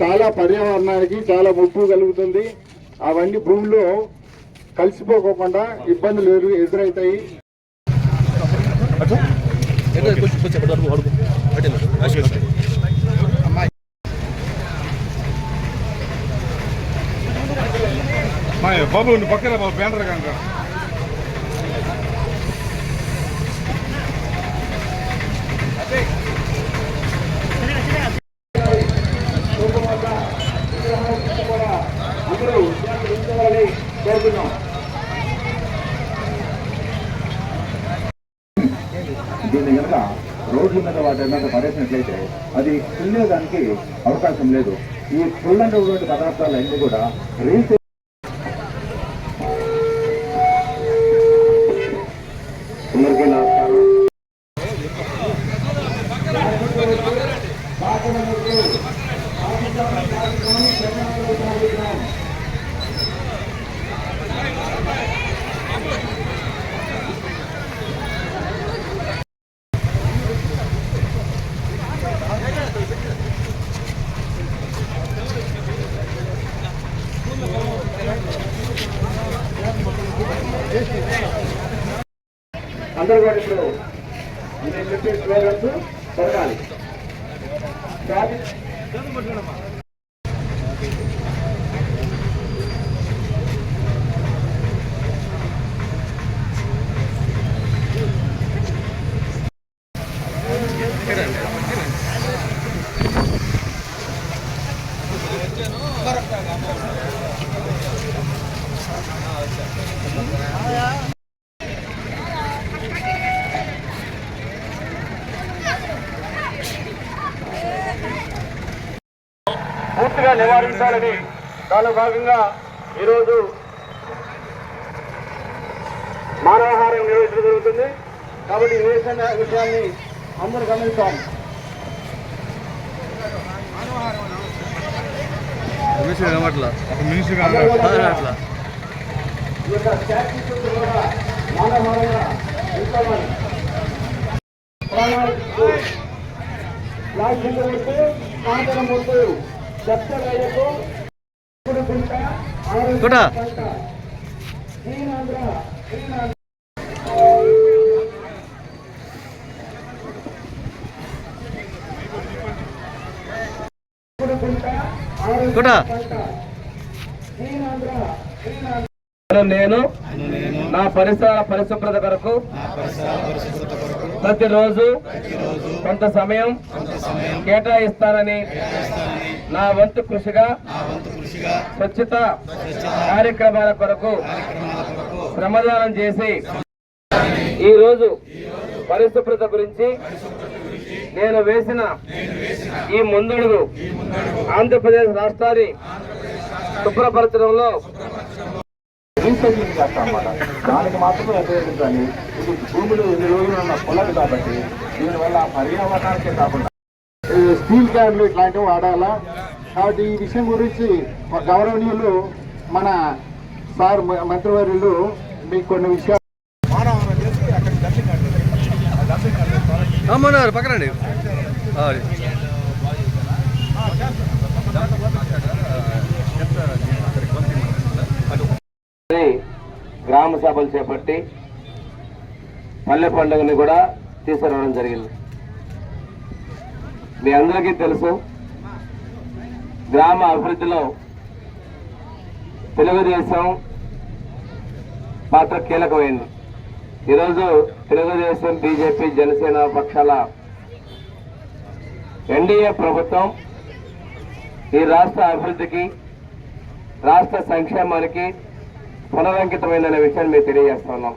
చాలా పర్యావరణానికి చాలా ముప్పు కలుగుతుంది. అవన్నీ భూమిలో కలిసిపోకోకుండా ఇబ్బందులు ఎదురవుతాయి మా బాబు పక్కన బాబు బ్యానర్ కనుక అందరూ ఉంచాలని కోరుతున్నాం దీన్ని కనుక రోడ్ల మీద వాటి మీద పడేసినట్లయితే అది కుళ్ళేదానికి అవకాశం లేదు. ఈ కుళ్ళనటువంటి పదార్థాలు అన్ని కూడా రీసైకిల్ అందరికీ నమస్కారం అందరూ కూడా ఇప్పుడు నేను చెప్పే స్లోగన్స్ పలకాలి నివారించాలని దానిలో భాగంగా ఈరోజు మానవాహారం నిర్వహించడం జరుగుతుంది. కాబట్టి ఈ విషయాన్ని అందరూ గమనించాలి. అట్లా మనిషి అందరూ కూడా ఈ కూడా నేను నా పరిసర పరిశుభ్రత కొరకు ప్రతిరోజు కొంత సమయం కేటాయిస్తానని నా వంతు కృషిగా స్వచ్ఛత కార్యక్రమాల కొరకు శ్రమదానం చేసి ఈ రోజు పరిశుభ్రత గురించి నేను వేసిన ఈ ముందడుగు ఆంధ్రప్రదేశ్ రాష్ట్రాన్ని శుభ్రపరచడంలో రీసైక్లింగ్ దానికి మాత్రమే ఉపయోగించాలి ఇది భూమిలో ఎన్ని రోజులు ఉన్న పొలం కాబట్టి దీనివల్ల పర్యావరణానికే కాకుండా స్టీల్ క్యాన్లు ఇట్లాంటివి వాడాలా? కాబట్టి ఈ విషయం గురించి గౌరవనీయులు మన సార్ మ- మంత్రివర్యులు మీకు కొన్ని విషయాలు పక్కనండి. గ్రామ సభలు చేపట్టి పల్లె పండుగని కూడా తీసుకురావడం జరిగింది. మీ అందరికీ తెలుసు గ్రామ అభివృద్ధిలో తెలుగుదేశం పాత్ర కీలకమైంది. ఈరోజు తెలుగుదేశం బీజేపీ జనసేన పక్షాల ఎన్డీఏ ప్రభుత్వం ఈ రాష్ట్ర అభివృద్ధికి రాష్ట్ర సంక్షేమానికి పునరంకితమైందనే విషయాన్ని మేము తెలియజేస్తున్నాం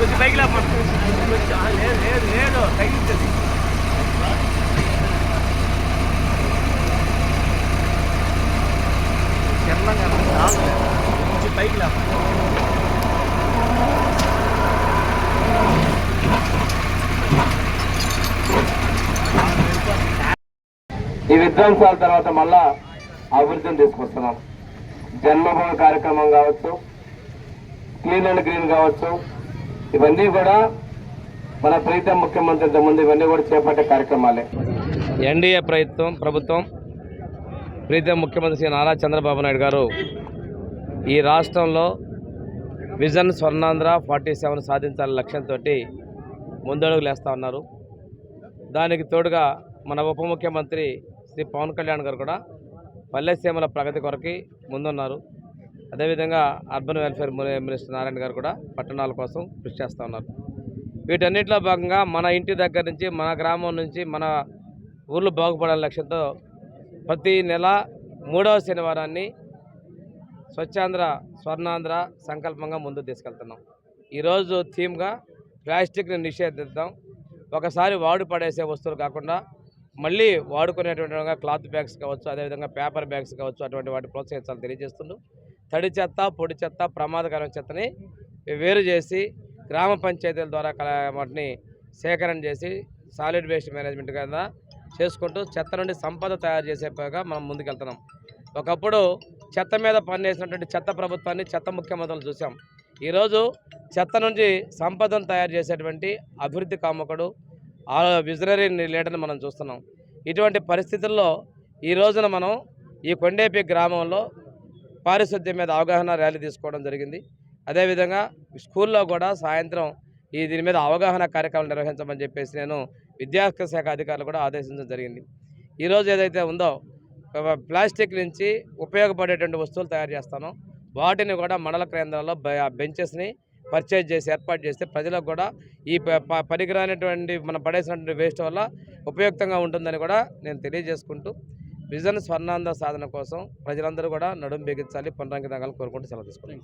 కొద్ది పైకి లేదు లేదు లేదు కొంచెం పైకి లేపండి ఈ విధ్వంసాల తర్వాత మళ్ళా అభివృద్ధిని తీసుకొస్తున్నాం. జన్మభూమి కార్యక్రమం కావచ్చు క్లీన్ అండ్ గ్రీన్ కావచ్చు ఇవన్నీ కూడా మన ప్రీతం ముఖ్యమంత్రి ఇంతకుముందు ఇవన్నీ కూడా చేపట్టే కార్యక్రమాలే. ఎన్డీఏ ప్రభుత్వం ప్రభుత్వం ప్రీతం ముఖ్యమంత్రి శ్రీ నారా చంద్రబాబు నాయుడు గారు ఈ రాష్ట్రంలో విజన్ స్వర్ణాంధ్ర ఫార్టీ సెవెన్ సాధించాలనే లక్ష్యంతో ముందడుగులు వేస్తూ ఉన్నారు. దానికి తోడుగా మన ఉప ముఖ్యమంత్రి శ్రీ పవన్ కళ్యాణ్ గారు కూడా పల్లెసీమల ప్రగతి కొరకి ముందున్నారు. అదేవిధంగా అర్బన్ వెల్ఫేర్ మినిస్టర్ నారాయణ గారు కూడా పట్టణాల కోసం కృషి చేస్తూ ఉన్నారు. వీటన్నిటిలో భాగంగా మన ఇంటి దగ్గర నుంచి మన గ్రామం నుంచి మన ఊర్లు బాగుపడాలనే లక్ష్యంతో ప్రతి నెల మూడవ శనివారాన్ని స్వచ్ఛాంధ్ర స్వర్ణాంధ్ర సంకల్పంగా ముందుకు తీసుకెళ్తున్నాం. ఈరోజు థీమ్గా ప్లాస్టిక్ని నిషేధిద్దాం. ఒకసారి వాడు పడేసే వస్తువులు కాకుండా మళ్ళీ వాడుకునేటువంటి క్లాత్ బ్యాగ్స్ కావచ్చు అదేవిధంగా పేపర్ బ్యాగ్స్ కావచ్చు అటువంటి వాటి ప్రోత్సహించాలని తెలియజేస్తున్నాం తడి చెత్త పొడి చెత్త ప్రమాదకరమైన చెత్తని వేరు చేసి గ్రామ పంచాయతీల ద్వారా కల వాటిని సేకరణ చేసి సాలిడ్ వేస్ట్ మేనేజ్మెంట్ కింద చేసుకుంటూ చెత్త నుండి సంపద తయారు చేసేగా మనం ముందుకెళ్తున్నాం. ఒకప్పుడు చెత్త మీద పనిచేసినటువంటి చెత్త ప్రభుత్వాన్ని చెత్త ముఖ్యమంత్రులు చూసాం. ఈరోజు చెత్త నుంచి సంపదను తయారు చేసేటువంటి అభివృద్ధి కామకుడు ఆ విజనరీ లీడర్ని మనం చూస్తున్నాం. ఇటువంటి పరిస్థితుల్లో ఈ రోజున మనం ఈ కొండేపి గ్రామంలో పారిశుద్ధ్యం మీద అవగాహన ర్యాలీ తీసుకోవడం జరిగింది. అదేవిధంగా స్కూల్లో కూడా సాయంత్రం ఈ దీని మీద అవగాహన కార్యక్రమాలు నిర్వహించమని చెప్పేసి నేను విద్యాశాఖ శాఖ అధికారులు కూడా ఆదేశించడం జరిగింది. ఈరోజు ఏదైతే ఉందో ప్లాస్టిక్ నుంచి ఉపయోగపడేటువంటి వస్తువులు తయారు చేస్తాను. వాటిని కూడా మండల కేంద్రాల్లో బెంచెస్ని పర్చేజ్ చేసి ఏర్పాటు చేస్తే ప్రజలకు కూడా ఈ ప- ప- పనికిరానటువంటి మనం పడేసినటువంటి వేస్ట్ వల్ల ఉపయుక్తంగా ఉంటుందని కూడా నేను తెలియజేసుకుంటూ విజన్ స్వర్ణాంద సాధన కోసం ప్రజలందరూ కూడా నడుం బిగించాలి పునరంకితంగా కోరుకుంటూ సెలవు తీసుకుంటాను